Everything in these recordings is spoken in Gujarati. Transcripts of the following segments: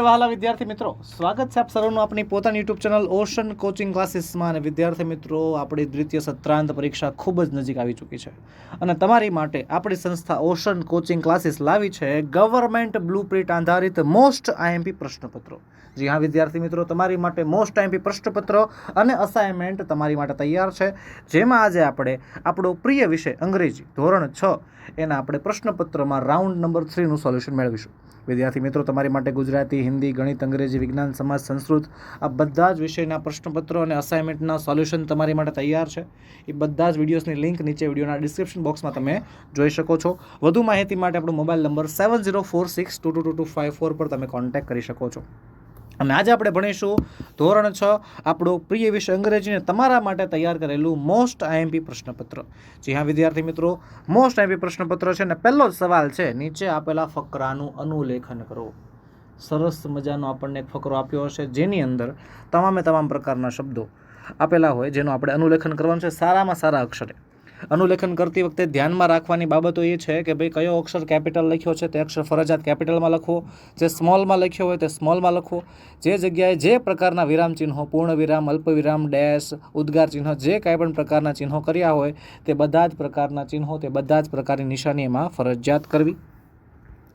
વહાલા વિદ્યાર્થી મિત્રો. સ્વાગત છે આપ સર્વનું આપણી પોતાની યુટ્યુબ ચેનલ ઓશન કોચિંગ ક્લાસીસમાં અને વિદ્યાર્થી મિત્રો, આપણી દ્વિતીય સત્રાંત પરીક્ષા ખૂબ જ નજીક આવી ચૂકી છે. અને તમારી માટે આપણી સંસ્થા ઓશન કોચિંગ ક્લાસીસ લાવી છે ગવર્મેન્ટ બ્લુ પ્રિન્ટ આધારિત મોસ્ટ આઈએમપી પ્રશ્નપત્રો. જી હા, વિદ્યાર્થી મિત્રો, તમારી માટે મોસ્ટ ટાઈમ પ્રશ્નપત્રો અને અસાઇનમેન્ટ તમારી માટે તૈયાર છે. જેમાં આજે આપણે આપણો પ્રિય વિષય અંગ્રેજી, ધોરણ છ. એના આપણે પ્રશ્નપત્રમાં રાઉન્ડ નંબર થ્રીનું સોલ્યુશન મેળવીશું. વિદ્યાર્થી મિત્રો, તમારી માટે ગુજરાતી, હિન્દી, ગણિત, અંગ્રેજી, વિજ્ઞાન, સમાજ, સંસ્કૃત, આ બધા જ વિષયના પ્રશ્નપત્રો અને અસાઇનમેન્ટના સોલ્યુશન તમારી માટે તૈયાર છે. એ બધા જ વિડીયોઝની લિંક નીચે વિડીયોના ડિસ્ક્રિપ્શન બોક્સમાં તમે જોઈ શકો છો. વધુ માહિતી માટે આપણો mobile number seven zero four six two two two two five four પર તમે કોન્ટેક્ટ કરી શકો છો. અને આજે આપણે ભણીશું ધોરણ છ, આપણો પ્રિય વિષય અંગ્રેજીને તમારા માટે તૈયાર કરેલું મોસ્ટ આઈએમપી પ્રશ્નપત્ર. જી હા, વિદ્યાર્થી મિત્રો મોસ્ટ આઈએમપી પ્રશ્નપત્ર છે ને, પહેલો જ સવાલ છે, નીચે આપેલા ફકરાનું અનુલેખન કરો. સરસ મજાનો આપણને એક ફકરો આપ્યો હશે, જેની અંદર તમામે તમામ પ્રકારના શબ્દો આપેલા હોય, જેનું આપણે અનુલેખન કરવાનું છે સારામાં સારા અક્ષરે. અનુલેખન કરતી વખતે ધ્યાનમાં રાખવાની બાબતો એ છે કે ભાઈ કયો અક્ષર કેપિટલ લખ્યો છે તે અક્ષર ફરજિયાત કેપિટલમાં લખવો, જે સ્મોલમાં લખ્યો હોય તે સ્મોલમાં લખવો, જે જગ્યાએ જે પ્રકારના વિરામ ચિહ્નો, પૂર્ણ વિરામ, અલ્પ વિરામ ડેશ ઉદ્ગાર ચિહ્ન, જે કાંઈ પણ પ્રકારના ચિહ્નો કર્યા હોય તે બધા જ પ્રકારના ચિહ્નો તે બધા જ પ્રકારની નિશાની એમાં ફરજિયાત કરવી.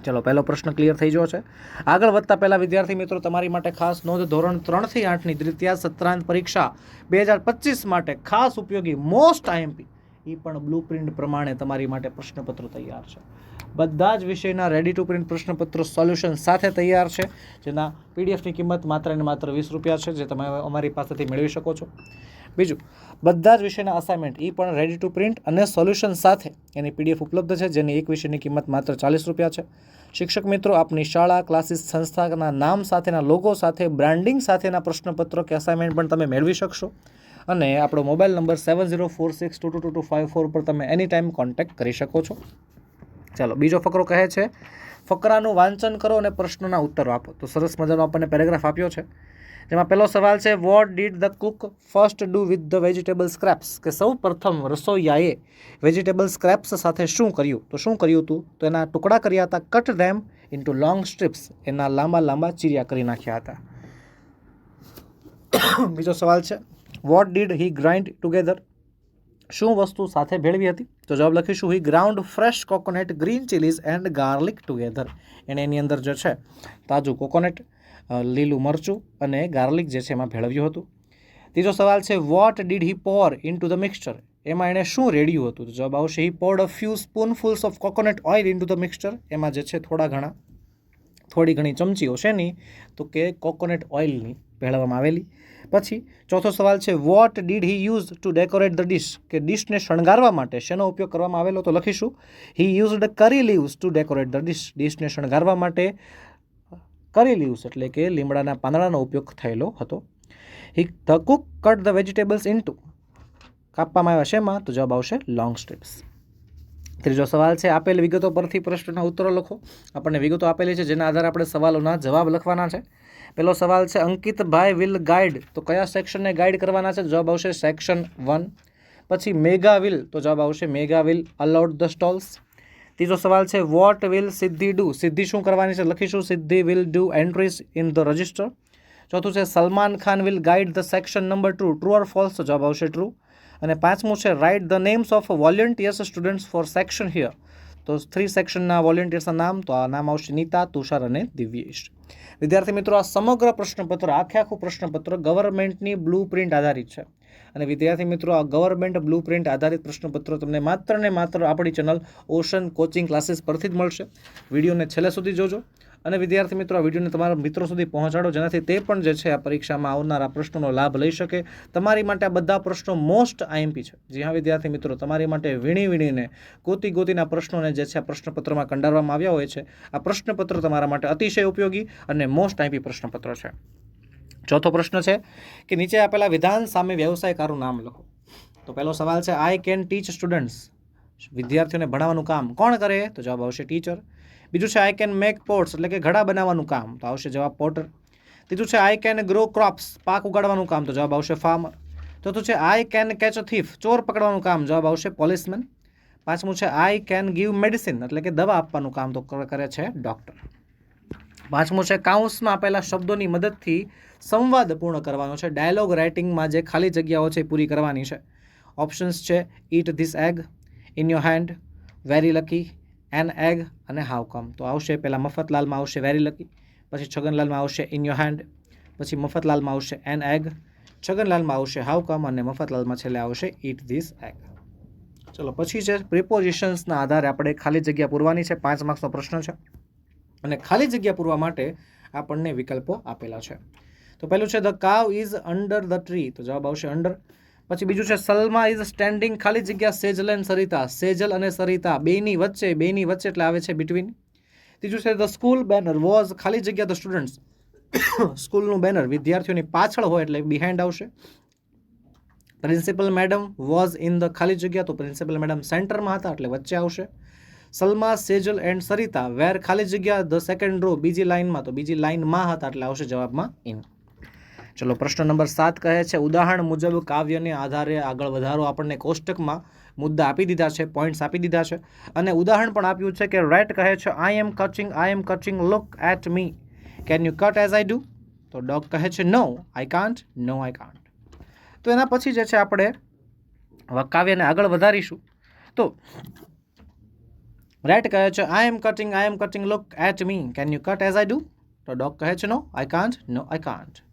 ચલો, પહેલો પ્રશ્ન ક્લિયર થઈ ગયો છે. આગળ વધતા પહેલાં વિદ્યાર્થી મિત્રો, તમારી માટે ખાસ નોંધ ધોરણ ત્રણથી આઠની દ્વિતીય સત્રાંત પરીક્ષા બે હજાર પચીસ માટે ખાસ ઉપયોગી મોસ્ટ આઈએમપી એ પણ બ્લુ પ્રિન્ટ પ્રમાણે તમારી માટે પ્રશ્નપત્ર તૈયાર છે. બધા જ વિષયના રેડી ટુ પ્રિન્ટ પ્રશ્નપત્ર સોલ્યુશન સાથે તૈયાર છે. જેના પીડીએફની કિંમત માત્ર ને માત્ર વીસ રૂપિયા છે, જે તમે અમારી પાસેથી મેળવી શકો છો. બીજું, બધા જ વિષયના અસાઇનમેન્ટ એ પણ રેડી ટુ પ્રિન્ટ અને સોલ્યુશન સાથે એની પીડીએફ ઉપલબ્ધ છે, જેની એક વિષયની કિંમત માત્ર ચાલીસ રૂપિયા છે. શિક્ષક મિત્રો, આપની શાળા ક્લાસીસ સંસ્થાના નામ સાથેના લોગો સાથે બ્રાન્ડિંગ સાથેના પ્રશ્નપત્રો કે અસાઇનમેન્ટ પણ તમે મેળવી શકશો. અને આપણો mobile number seven zero four six two two two two five four પર તમે એની ટાઈમ કોન્ટેક્ટ કરી શકો છો. ચાલો, બીજો ફકરો કહે છે, ફકરાનું વાંચન કરો અને પ્રશ્નોના ઉત્તરો આપો. તો સરસ મજાનો આપણને પેરેગ્રાફ આપ્યો છે. જેમાં પહેલો સવાલ છે what did the cook first do with the vegetable scraps કે સૌ પ્રથમ રસોઈયાએ વેજીટેબલ સ્ક્રેપ્સ સાથે શું કર્યું? તો શું કર્યું હતું? તો એના ટુકડા કર્યા હતા cut them into long strips એના લાંબા લાંબા ચીરિયા કરી નાખ્યા હતા. બીજો સવાલ છે what did he grind together શું વસ્તુ સાથે ભેળવી હતી? તો જવાબ લખીશું he ground fresh coconut green chillies and garlic together એણે એની અંદર જે છે, તાજું કોકોનટ લીલું મરચું અને ગાર્લિક જે છે એમાં ભેળવ્યું હતું. ત્રીજો સવાલ છે what did he pour into the mixture એમાં એણે શું રેડ્યું હતું? તો જવાબ આવશે he poured a few spoonfuls of coconut oil into the mixture એમાં જે છે, થોડા ઘણા, થોડી ઘણી ચમચીઓ શેની તો કે કોકોનટ ઓઇલની ભેળવવામાં આવેલી. પછી ચોથો સવાલ છે what did he use to decorate the dish કે ડિશને શણગારવા માટે શેનો ઉપયોગ કરવામાં આવેલો તો લખીશું. He used curry leaves to decorate the dish ડિશને શણગારવા માટે કરી લીવ્સ એટલે કે લીમડાના પાંદડાનો ઉપયોગ થયેલો હતો. He the cook cut the vegetables into કાપવામાં આવ્યા શેમાં? તો જવાબ આવશે લોંગ સ્ટ્રીપ્સ ત્રીજો સવાલ છે, આપેલ વિગતો પરથી પ્રશ્નના ઉત્તરો લખો. આપણને વિગતો આપેલી છે, જેના આધારે આપણે સવાલોના જવાબ લખવાના છે. પહેલો સવાલ છે, અંકિતભાઈ વિલ ગાઈડ. તો કયા સેક્શનને ગાઈડ કરવાના છે? જવાબ આવશે સેક્શન વન. પછી મેગા વિલ. તો જવાબ આવશે Megha will allowed the stalls. ત્રીજો સવાલ છે, વોટ વિલ સિદ્ધિ ડુ? સિદ્ધિ શું કરવાની છે? લખીશું, Siddhi will do entries in the register. ચોથું છે, Salman Khan will guide the section number two. True or false? તો જવાબ આવશે ટ્રુ. અને પાંચમું છે write the names of volunteers students for section here તો થ્રી સેક્શનના વોલેન્ટિયર્સના નામ, તો આ નામ આવશે નીતા, તુષાર અને દિવ્યેશ. વિદ્યાર્થી મિત્રો, આ સમગ્ર પ્રશ્નપત્ર, આખે આખું પ્રશ્નપત્ર ગવર્મેન્ટની બ્લુ પ્રિન્ટ આધારિત છે. અને વિદ્યાર્થી મિત્રો, આ ગવર્મેન્ટ બ્લુ પ્રિન્ટ આધારિત પ્રશ્નપત્રો તમને માત્ર ને માત્ર આપણી ચેનલ ઓશન કોચિંગ ક્લાસીસ પરથી જ મળશે. વિડીયોને છેલ્લે સુધી જોજો. અને વિદ્યાર્થી મિત્રો, આ વિડીયોને તમારા મિત્રો સુધી પહોંચાડો, જેનાથી તે પણ જે છે આ પરીક્ષામાં આવનારા પ્રશ્નોનો લાભ લઈ શકે. તમારી માટે આ બધા પ્રશ્નો મોસ્ટ આઈએમપી છે. જી હા, વિદ્યાર્થી મિત્રો, તમારી માટે વીણી વીણીને ગોતી ગોતીના પ્રશ્નોને જે છે આ પ્રશ્નપત્રમાં કંડારવામાં આવ્યા હોય છે, આ પ્રશ્નપત્ર તમારા માટે અતિશય ઉપયોગી અને મોસ્ટ આઈએમપી પ્રશ્નપત્ર છે. ચોથો પ્રશ્ન છે કે નીચે આપેલા વિધાન સામે વ્યવસાયકારું નામ લખો. તો પહેલો સવાલ છે આઈ કેન ટીચ સ્ટુડન્ટ્સ વિદ્યાર્થીઓને ભણાવવાનું કામ કોણ કરે? તો જવાબ આવશે ટીચર બીજું છે આઈ કેન મેક પોટ્સ એટલે કે ઘડા બનાવવાનું કામ. તો આવશે જવાબ પોટર ત્રીજું છે આઈ કેન ગ્રો ક્રોપ્સ પાક ઉગાડવાનું કામ. તો જવાબ આવશે ફાર્મર ચોથું છે I can catch a thief ચોર પકડવાનું કામ. જવાબ આવશે પોલીસમેન પાંચમું છે આઈ કેન ગીવ મેડિસિન એટલે કે દવા આપવાનું કામ તો કરે છે ડૉક્ટર પાંચમું છે કાઉન્સમાં આપેલા શબ્દોની મદદથી સંવાદ પૂર્ણ કરવાનો છે. ડાયલોગ રાઇટિંગમાં જે ખાલી જગ્યાઓ છે પૂરી કરવાની છે. ઓપ્શન્સ છે eat this egg in your hand very lucky an egg અને હાવ કમ તો આવશે, પહેલાં મફતલાલમાં આવશે વેરી લકી પછી છગનલાલમાં આવશે ઇન યોર હેન્ડ પછી મફતલાલમાં આવશે એન એગ છગનલાલમાં આવશે હાવ કમ અને મફતલાલમાં છેલ્લે આવશે ઇટ ધીસ એગ ચલો, પછી છે પ્રિપોઝિશન્સના આધારે આપણે ખાલી જગ્યા પૂરવાની છે, પાંચ માર્ક્સનો પ્રશ્ન છે. અને ખાલી જગ્યા પૂરવા માટે આપણને વિકલ્પો આપેલા છે. તો પહેલું છે the cow is under the tree તો જવાબ આવશે અંડર પછી બીજું છે, સલમા ઇઝ સ્ટેન્ડિંગ ખાલી જગ્યા સેજલ એન્ડ સરિતા. સેજલ અને સરિતા, બેની વચ્ચે બેની વચ્ચે એટલે આવે છે બિટવીન ત્રીજું છે ધ સ્કૂલ બેનર વોઝ ખાલી જગ્યા ધ સ્ટુડન્ટ્સ સ્કૂલનું બેનર વિદ્યાર્થીઓની પાછળ હોય એટલે બિહાઇન્ડ આવશે. Principal madam was in the ખાલી જગ્યા, તો પ્રિન્સિપલ મેડમ સેન્ટરમાં હતા એટલે વચ્ચે આવશે. સલમા, સેજલ એન્ડ સરિતા વેર ખાલી જગ્યા ધ સેકન્ડ રો બીજી લાઇનમાં તો બીજી લાઇનમાં હતા એટલે આવશે જવાબમાં ઇન ચલો, પ્રશ્ન નંબર સાત કહે છે, ઉદાહરણ મુજબ કાવ્યને આધારે આગળ વધારો આપણને કોષ્ટકમાં મુદ્દા આપી દીધા છે પોઈન્ટ્સ આપી દીધા છે. અને ઉદાહરણ પણ આપ્યું છે કે રેટ કહે છે I am cutting I am cutting look at me can you cut as I do તો ડોગ કહે છે no I can't no I can't તો એના પછી જે છે આપણે કાવ્યને આગળ વધારીશું. તો રેટ કહે છે I am cutting I am cutting look at me can you cut as I do તો ડોગ કહે છે no I can't no I can't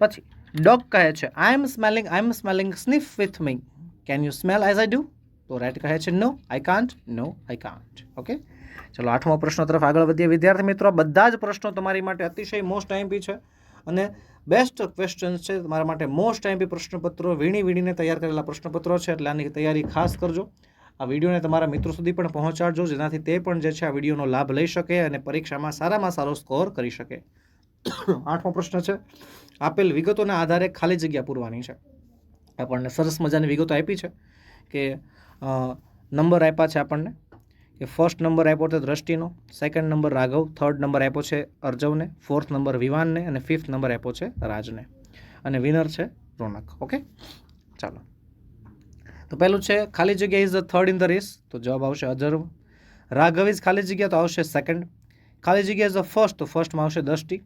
પછી, ડોગ કહે છે I am smelling I am smelling sniff with me can you smell as I do તો રેટ કહે છે no I can't no I can't okay ચલો, આઠમો પ્રશ્ન તરફ આગળ વધીએ. વિદ્યાર્થી મિત્રો, બધા જ પ્રશ્નો તમારી માટે અતિશય મોસ્ટ આઈમ્પી છે અને બેસ્ટ ક્વેશ્ચન્સ છે તમારા માટે મોસ્ટ આઈમ્પી પ્રશ્નપત્રો, વીણી વીણીને તૈયાર કરેલા પ્રશ્નપત્રો છે, એટલે આની તૈયારી ખાસ કરજો. આ વિડીયોને તમારા મિત્રો સુધી પણ પહોંચાડજો, જેનાથી તે પણ જે છે આ વિડીયોનો લાભ લઈ શકે અને પરીક્ષામાં સારામાં સારો સ્કોર કરી શકે. આઠમો પ્રશ્ન છે, આપેલ વિગતોના આધારે ખાલી જગ્યા પૂરવાની છે. આપણને સરસ મજાની વિગતો આપી છે કે નંબર આપ્યા છે આપણને, કે ફર્સ્ટ નંબર આપ્યો છે દ્રષ્ટિનો, second number Raghav, third number આપ્યો છે અર્જવને, ફોર્થ નંબર વિવાનને અને ફિફ્થ નંબર આપ્યો છે રાજને. અને વિનર છે રોનક, ઓકે? ચાલો. તો પહેલું છે, ખાલી જગ્યા is the third in the race તો જવાબ આવશે અજર્વ. રાઘવ ઇઝ ખાલી જગ્યા, તો આવશે સેકન્ડ ખાલી જગ્યા ઇઝ ધ ફર્સ્ટ તો ફર્સ્ટમાં આવશે દ્રષ્ટિ.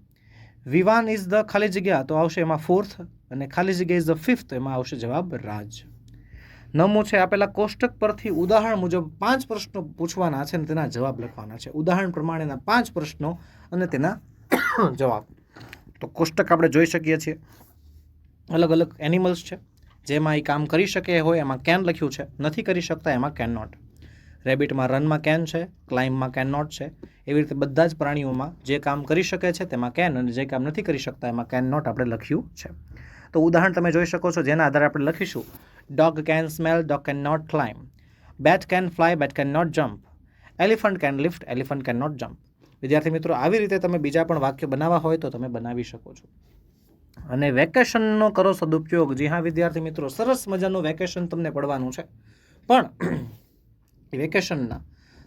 વિવાન ઇઝ ધ ખાલી જગ્યા તો આવશે એમાં ફોર્થ અને ખાલી જગ્યા ઇઝ ધ ફિફ્થ એમાં આવશે જવાબ રાજ નવમું છે આપેલા કોષ્ટક પરથી ઉદાહરણ મુજબ પાંચ પ્રશ્નો પૂછવાના છે અને તેના જવાબ લખવાના છે ઉદાહરણ પ્રમાણેના પાંચ પ્રશ્નો અને તેના જવાબ તો કોષ્ટક આપણે જોઈ શકીએ છીએ અલગ અલગ એનિમલ્સ છે જેમાં એ કામ કરી શકે હોય એમાં કેન લખ્યું છે નથી કરી શકતા એમાં કેન નોટ રેબિટમાં રનમાં કેન છે, ક્લાઇમ્બમાં કેન નોટ છે. એવી રીતે બધા જ પ્રાણીઓમાં જે કામ કરી શકે છે તેમાં કેન અને જે કામ નથી કરી શકતા એમાં કેન નોટ આપણે લખ્યું છે. તો ઉદાહરણ તમે જોઈ શકો છો જેના આધારે આપણે લખીશું. Dog can smell dog can not climb bat can fly bat can not jump elephant can lift elephant can not jump વિદ્યાર્થી મિત્રો, આવી રીતે તમે બીજા પણ વાક્ય બનાવવા હોય તો તમે બનાવી શકો છો. અને વેકેશનનો કરો સદુપયોગ. જી હા, વિદ્યાર્થી મિત્રો, સરસ મજાનું વેકેશન તમને પડવાનું છે. પણ વેકેશનના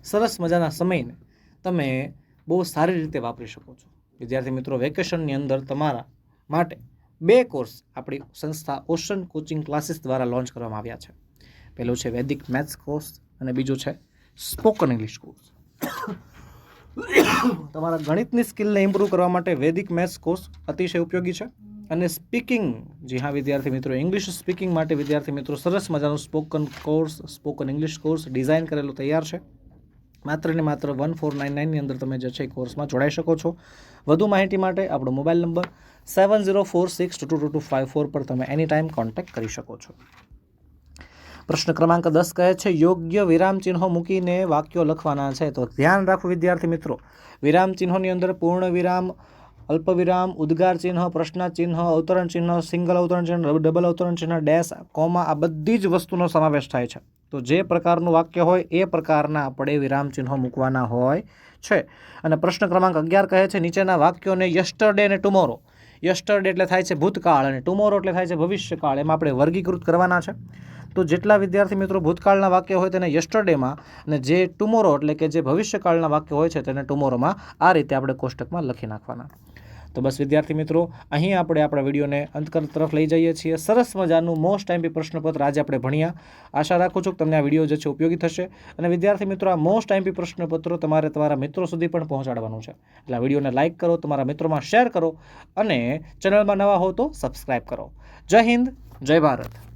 સરસ મજાના સમયને તમે બહુ સારી રીતે વાપરી શકો છો. વિદ્યાર્થી મિત્રો, વેકેશનની અંદર તમારા માટે બે કોર્સ આપણી સંસ્થા ઓશન કોચિંગ ક્લાસીસ દ્વારા લોન્ચ કરવામાં આવ્યા છે. પહેલો છે વૈદિક મેથ્સ કોર્સ અને બીજું છે સ્પોકન ઇંગ્લિશ કોર્સ. તમારા ગણિતની સ્કિલને ઇમ્પ્રૂવ કરવા માટે વૈદિક મેથ્સ કોર્સ અતિશય ઉપયોગી છે. અને સ્પીકિંગ, જી હા વિદ્યાર્થી મિત્રો ઇંગ્લિશ સ્પીકિંગ માટે વિદ્યાર્થી મિત્રો, સરસ મજાનો spoken course, spoken English course design કરેલો તૈયાર છે. માત્ર ને માત્ર વન ફોર નાઇન નાઇનની અંદર તમે જે છે એ કોર્સમાં જોડાઈ શકો છો. વધુ માહિતી માટે આપણો mobile number seven zero four six two two two five four પર તમે એની ટાઈમ કોન્ટેક્ટ કરી શકો છો. પ્રશ્ન ક્રમાંક દસ કહે છે, યોગ્ય વિરામ ચિહ્નો મૂકીને વાક્યો લખવાના છે. તો ધ્યાન રાખો વિદ્યાર્થી મિત્રો, વિરામ ચિહ્નોની અંદર પૂર્ણ વિરામ અલ્પ વિરામ ઉદ્ગાર ચિહ્ન, પ્રશ્ન ચિહ્ન, અવતરણ ચિહ્ન, સિંગલ અવતરણ ચિહ્ન, ડબલ અવતરણ ચિહ્ન, ડેશ, કોમા, આ બધી જ વસ્તુનો સમાવેશ થાય છે. તો જે પ્રકારનું વાક્ય હોય એ પ્રકારના આપણે વિરામ ચિહ્નો મૂકવાના હોય છે. અને પ્રશ્ન ક્રમાંક અગિયાર કહે છે, નીચેના વાક્યોને યસ્ટરડે અને ટુમોરો યસ્ટરડે એટલે થાય છે ભૂતકાળ અને ટુમોરો એટલે થાય છે ભવિષ્યકાળ. એમાં આપણે વર્ગીકૃત કરવાના છે. તો જેટલા વિદ્યાર્થી મિત્રો ભૂતકાળના વાક્ય હોય તેને યસ્ટરડેમાં અને જે ટુમોરો એટલે કે જે ભવિષ્યકાળના વાક્ય હોય છે તેને ટુમોરોમાં આ રીતે આપણે કોષ્ટકમાં લખી નાખવાના. તો બસ વિદ્યાર્થી મિત્રો, અહીં આપણે આપણા વિડીયોને અંત તરફ લઈ જઈએ છીએ. સરસ મજાનું મોસ્ટ ટાઈમપી પ્રશ્નપત્ર આજે આપણે ભણ્યા. આશા રાખું છું કે તમને આ વીડિયો જે છે ઉપયોગી થશે. અને વિદ્યાર્થી મિત્રો, આ મોસ્ટ ટાઈમપી પ્રશ્નપત્રો તમારે તમારા મિત્રો સુધી પણ પહોંચાડવાનું છે. એટલે આ વિડીયોને લાઇક કરો, તમારા મિત્રોમાં શેર કરો અને ચેનલમાં નવા હો તો સબસ્ક્રાઈબ કરો. જય હિન્દ, જય ભારત.